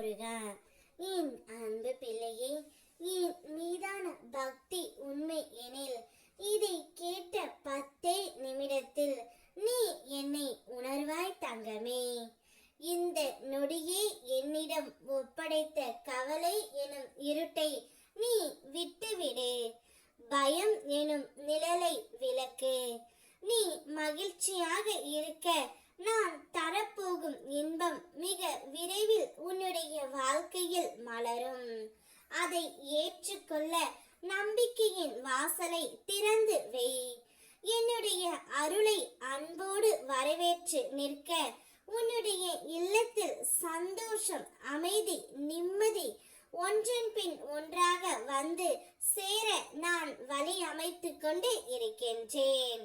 முருகா என் அன்பு பிள்ளையே என் மீதான பக்தி உண்மை எனில் இதை கேட்ட பத்தே நிமிடத்தில் நீ என்னை உணர்வாய் தங்கமே. இந்த நொடியே என்னிடம் ஒப்படைத்த கவலை எனும் இருட்டை நீ விட்டுவிடு. பயம் எனும் நிழலை விளக்கு. நீ மகிழ்ச்சியாக இருக்க நான் தரப்போகும் இன்பம் மிக விரைவில் உன்னுடைய வாழ்க்கையில் மலரும் அதை ஏற்றுக்கொள்ள நம்பிக்கையின் வாசலை திறந்து வை. என்னுடைய அருளை அன்போடு வரவேற்று நிற்க. உன்னுடைய இல்லத்தில் சந்தோஷம் அமைதி நிம்மதி ஒன்றன் பின் ஒன்றாக வந்து சேர நான் வழி அமைத்து கொண்டு இருக்கின்றேன்.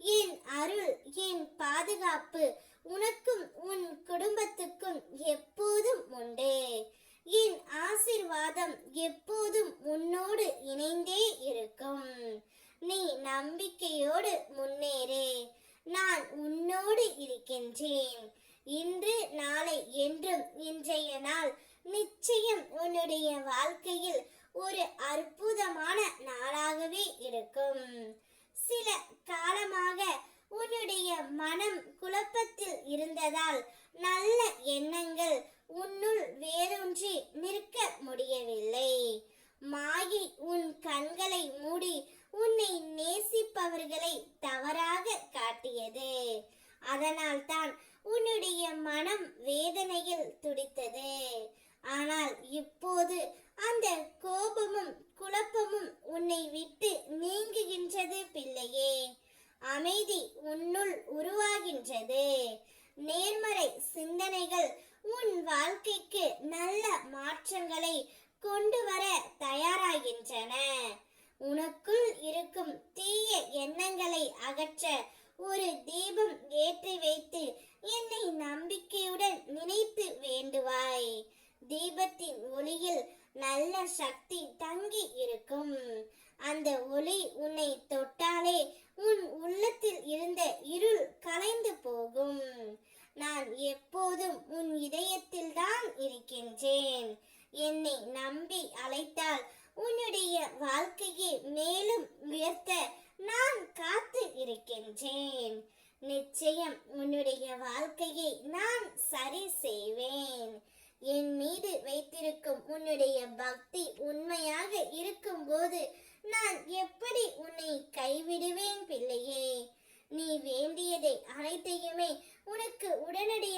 என் அருள் என் பாதுகாப்பு உனக்கு உன் குடும்பத்துக்கும் எப்போதும் உண்டு என் ஆசிர்வாதம் எப்போதும் உன்னோடு இணைந்தே இருக்கும். நீ நம்பிக்கையோடு முன்னேறு. நான் உன்னோடு இருக்கின்றேன். இன்று நாளை என்றும் இன்றைய நாள் நிச்சயம் உன்னுடைய வாழ்க்கையில் ஒரு அற்புதமான நாளாகவே இருக்கும். சில காலமாக உன்னுடைய மனம் குழப்பத்தில் இருந்ததால் நல்ல எண்ணங்கள் உன்னுள் வேரூன்றி நிற்க முடியவில்லை அதனால்தான் உன்னுடைய மனம் வேதனையில் துடித்தது. ஆனால் இப்போது அந்த கோபமும் குழப்பமும் உன்னை விட்டு நீங்குகின்றது பிள்ளையே. அமைதி உன்னுள் உருவாகின்றது. நேர்மறை சிந்தனைகள் உன் வாழ்க்கைக்கு நல்ல மாற்றங்களை கொண்டு வர தயாராகின்றன. உனக்குள் இருக்கும் தீய எண்ணங்களை அகற்ற ஒரு தீபம் ஏற்றி வைத்து என்னை நம்பிக்கையுடன் நினைத்து வேண்டுவாய். தீபத்தின் ஒளியில் நல்ல சக்தி தங்கி இருக்கும். அந்த ஒளி உன்னை தொட்டாலே உன் உள்ளத்தில் இருந்த இருள் கலைந்து போகும். நான் எப்போதும் உன் இதயத்தில் தான் இருக்கின்றேன். என்னை நம்பி அழைத்தால் உன்னுடைய வாழ்க்கையை மே இருக்கின்றேன் நிச்சயம் உன்னுடைய வாழ்க்கையை நான் சரி செய்வேன். என் மீது வைத்திருக்கும் உன்னுடைய பக்தி உண்மையாக இருக்கும்போது நான் எப்படி உன்னை கைவிடுவேன் பிள்ளையே? நீ வேண்டியதை அனைத்தையுமே உனக்கு உடனடியாக